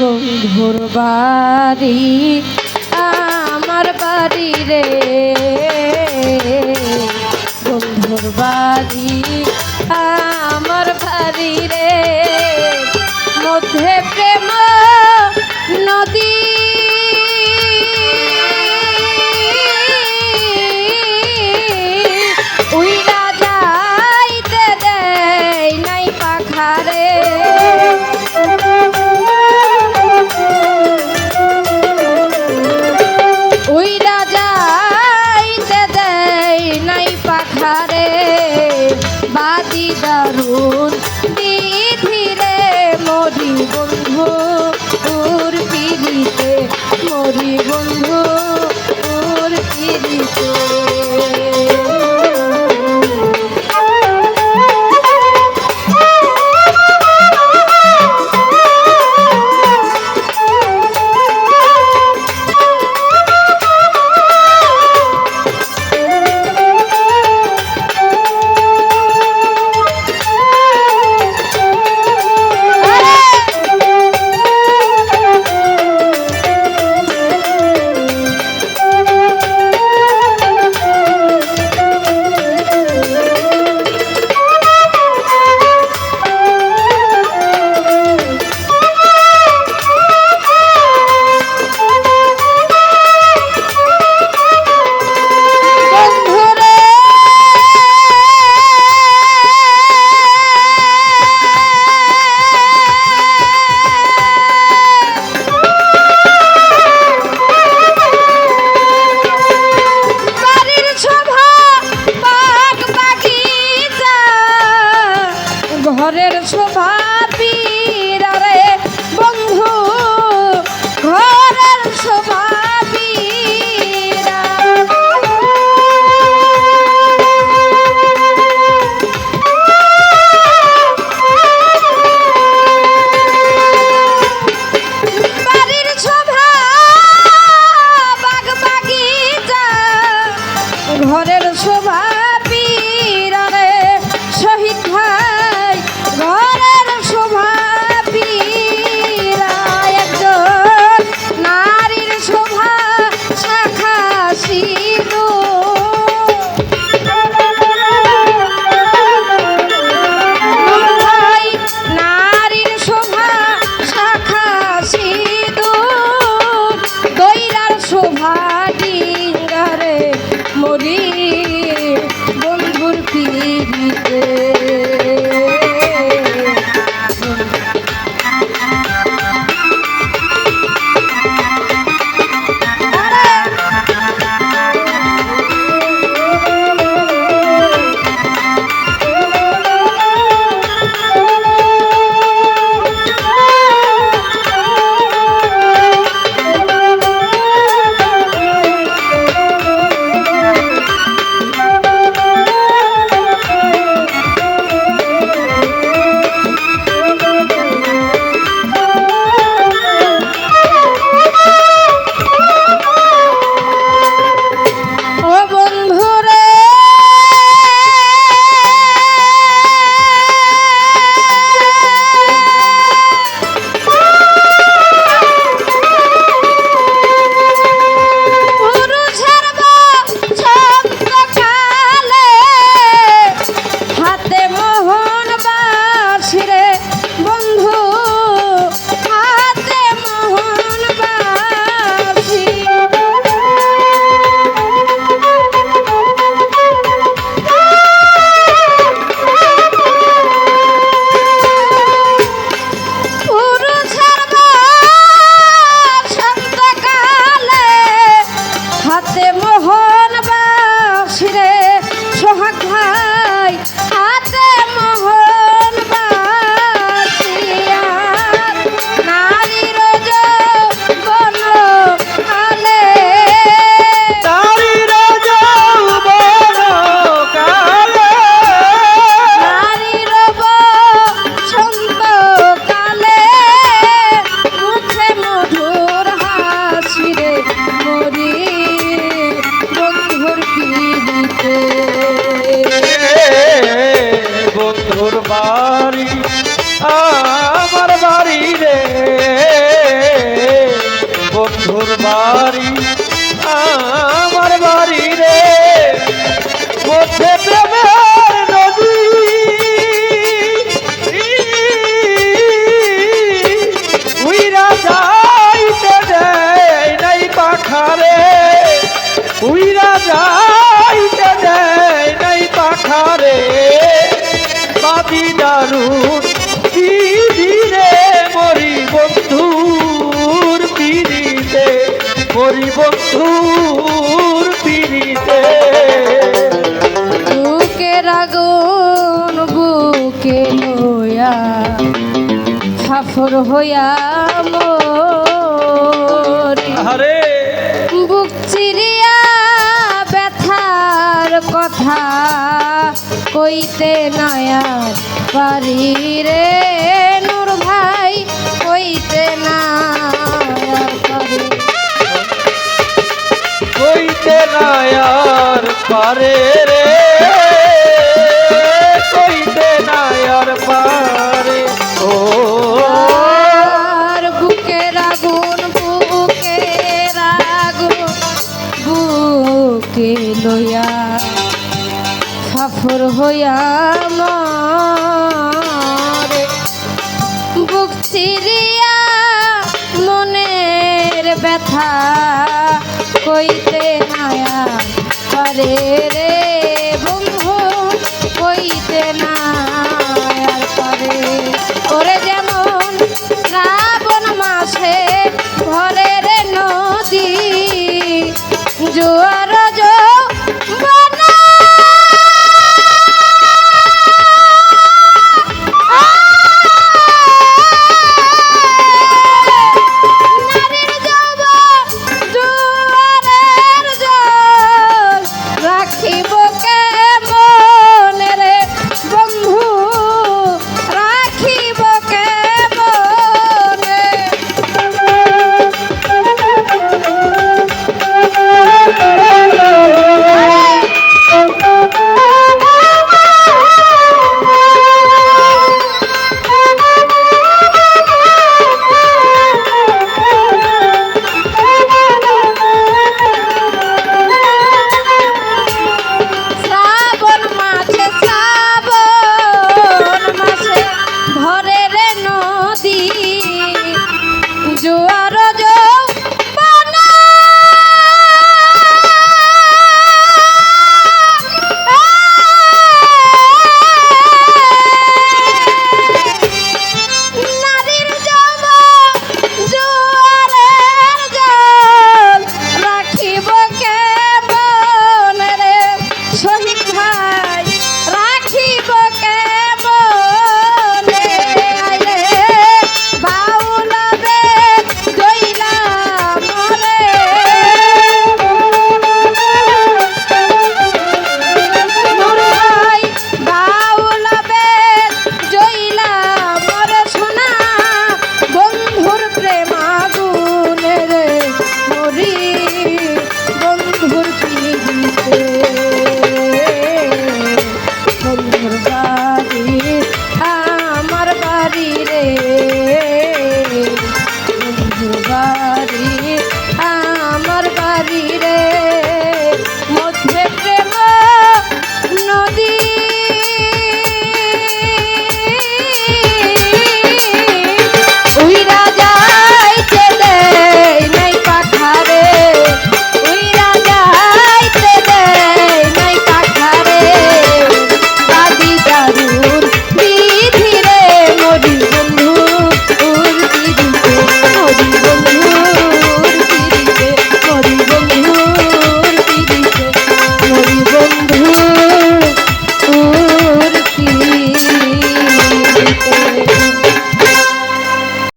বন্ধুর বাড়ি আমার বাড়ি রে। বন্ধুর বাড়ি আমার বাড়ি রে। মধ্যে দারুণ 车牌 বাড়ি, আমার বাড়ি রে। মধ্যে প্রেমের নদী। উইরা যাইতে দেয় নাই পাখারে। উইরা যাইতে দেয় নাই পাখারে। বাবি দারুণ মরি বন্ধুর পিড়িতে। বুকের আগুন বুকে লইয়া ফাফর হইয়া মরি। বুক চিরিয়া ব্যথার কথা কইতে নয়ার পারি রে। কইতে নায়ার পারে রে? কইতে নায়ার পারে। ও। আর বুকের আগুন বুকের বুকে লইয়া ফাফর হইয়া মরে। বুক চিরিয়া মনের ব্যথা হইতে মায়া করে রে বন্ধু, হইতে মায়া করে। ওরে যেমন শ্রাবণ মাসে ভরে রে নদী, জোয়ার